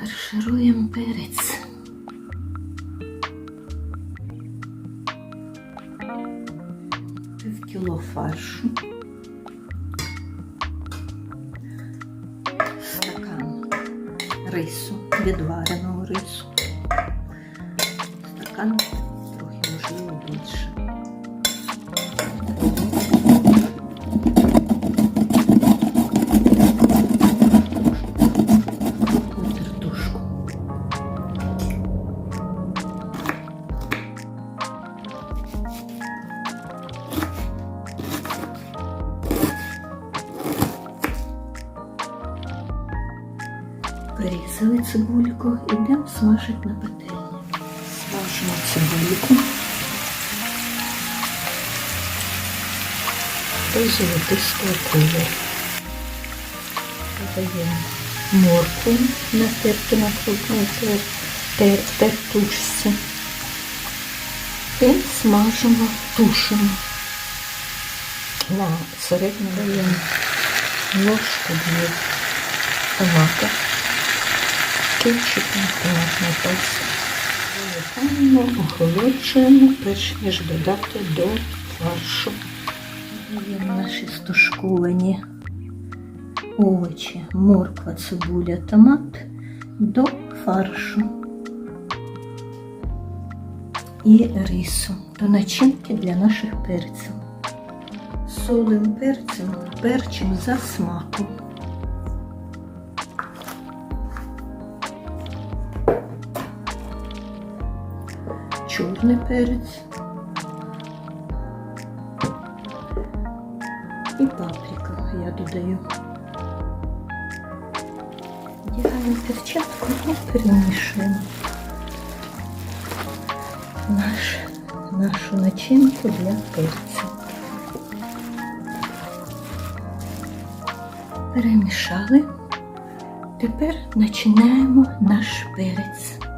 фаршируємо перець. Пів кіло фаршу. Стакан рису, відвареного рису. Стакан Порізали цибульку, ідемо смажити на пательні. Смажимо цибульку. До золотистого кольору. Додаємо моркву натерту на крупній тер, тер, тертушці. І смажимо, тушимо. На середньому даємо ложку дві томата, кетчупом, томатний паст. Вимикаємо, охолоджуємо, перш ніж додати до фаршу. Додаємо наші стушковані овочі, морква, цибуля, томат до фаршу і рису, до начинки для наших перців. Солим перцем, перчим за смаком. Чорний перець і паприка я додаю. Вдягаємо перчатку і перемішуємо наш, нашу начинку для перцю. Перемішали. Тепер починаємо наш перець.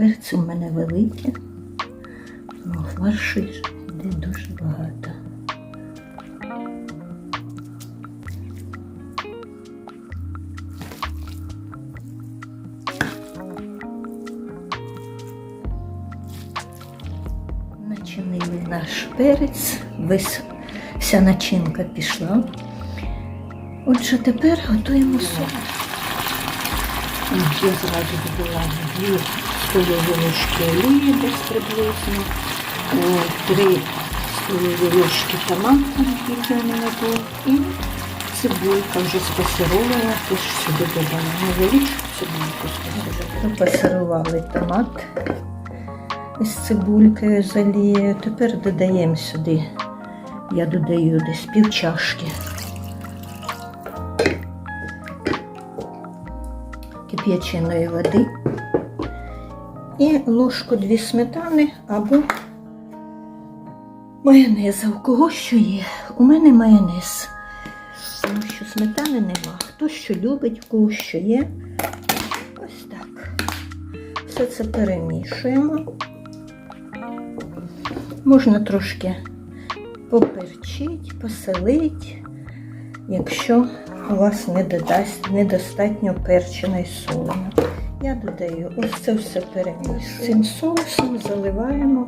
Перці у мене великі, але фаршу йде дуже багато. Начинили наш перець, весь, вся начинка пішла. Отже, тепер готуємо соус. Я зразу додала дві столові ложки олії десь приблизно, е, три столові ложки томату, які у мене було, і цибулька вже спасирована, теж сюди додала невеличку цибульку спасировала. Пасирували томат з цибулькою з олією. Тепер додаємо сюди, я додаю десь пів чашки. Кип'яченої води і ложку дві сметани або майонеза. У кого що є? У мене майонез. Тому що сметани нема. Хто що любить, у кого що є. Ось так. Все це перемішуємо. Можна трошки поперчить, поселить, якщо у вас не додасть недостатньо перченої солоно. Я додаю ось це все перемішую. Цим соусом заливаємо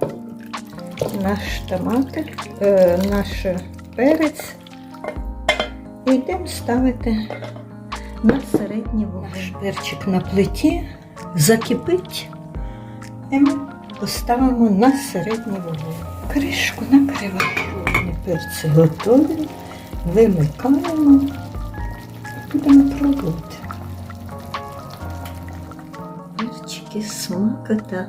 наш томатик, е, наш перець і йдемо ставити на середній вогонь. Перчик на плиті закипить і ми поставимо на середній вогонь. Кришку накриваємо. Перці готові. Вимикаємо. Будемо пробувати. Перчики смакота.